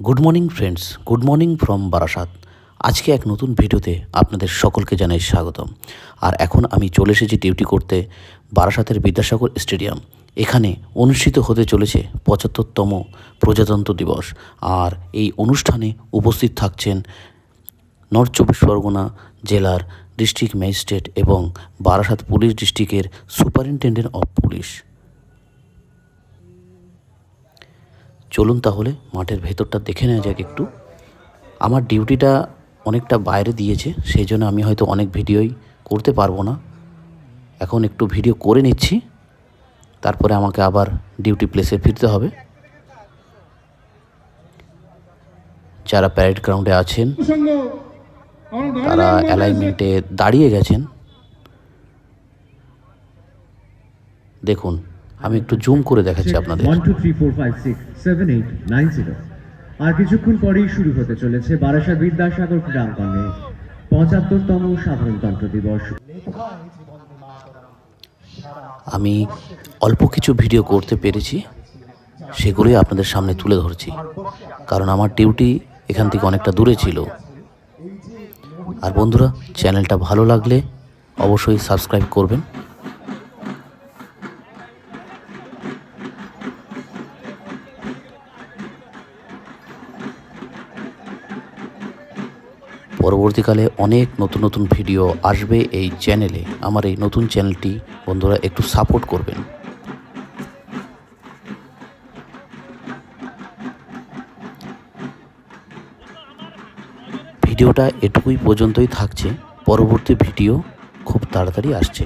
Good morning friends good morning from Barasat আজকে এক নতুন ভিডিওতে আপনাদের সকলকে জানাই স্বাগতম। আর এখন আমি চলে এসেছি ডিউটি করতে বারাসাতের বিদ্যাসাগর স্টেডিয়াম। এখানে অনুষ্ঠিত হতে চলেছে পঁচাত্তরতম প্রজাতন্ত্র দিবস। আর এই অনুষ্ঠানে উপস্থিত থাকছেন নর্থ চব্বিশ পরগনা জেলার ডিস্ট্রিক্ট ম্যাজিস্ট্রেট এবং বারাসাত পুলিশ ডিস্ট্রিক্টের সুপারিনটেন্ডেন্ট অফ পুলিশ। চলুন তাহলে মাঠের ভেতরটা দেখে নেওয়া যাক একটু। আমার ডিউটিটা অনেকটা বাইরে দিয়েছে সেই জন্য আমি হয়তো অনেক ভিডিওই করতে পারব না। এখন একটু ভিডিও করে নিচ্ছি, তারপরে আমাকে আবার ডিউটি প্লেসে ফিরতে হবে। যারা প্যারেড গ্রাউন্ডে আছেন, তারা অ্যালাইনমেন্টে দাঁড়িয়ে গেছেন। দেখুন আমি একটু জুম করে দেখাচ্ছি আপনাদের। আর কিছুক্ষণ পরেই শুরু হতে চলেছে বারাসাত বিদ্যাসাগর ক্রীড়াঙ্গনে পঁচাত্তরতম সাধারণতন্ত্র দিবস। আমি অল্প কিছু ভিডিও করতে পেরেছি সেগুলোই আপনাদের সামনে তুলে ধরছি। কারণ আমার ডিউটি এখান থেকে অনেকটা দূরে ছিল। আর বন্ধুরা চ্যানেলটা ভালো লাগলে অবশ্যই সাবস্ক্রাইব করবেন। পরবর্তীকালে অনেক নতুন নতুন ভিডিও আসবে এই চ্যানেলে। আমার এই নতুন চ্যানেলটি বন্ধুরা একটু সাপোর্ট করবেন। ভিডিওটা এটুকুই পর্যন্তই থাকছে। পরবর্তী ভিডিও খুব তাড়াতাড়ি আসছে।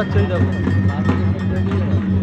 গাড়ি ঘোরাচ্ছে ওই দেখো